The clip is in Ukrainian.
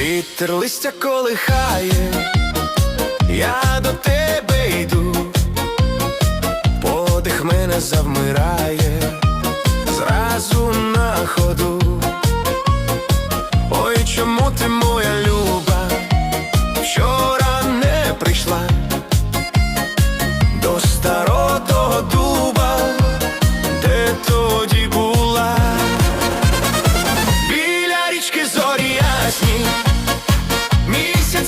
Вітер листя колихає, я до тебе йду, подих мене завмирає, зразу на ходу. Ой, чому ти моя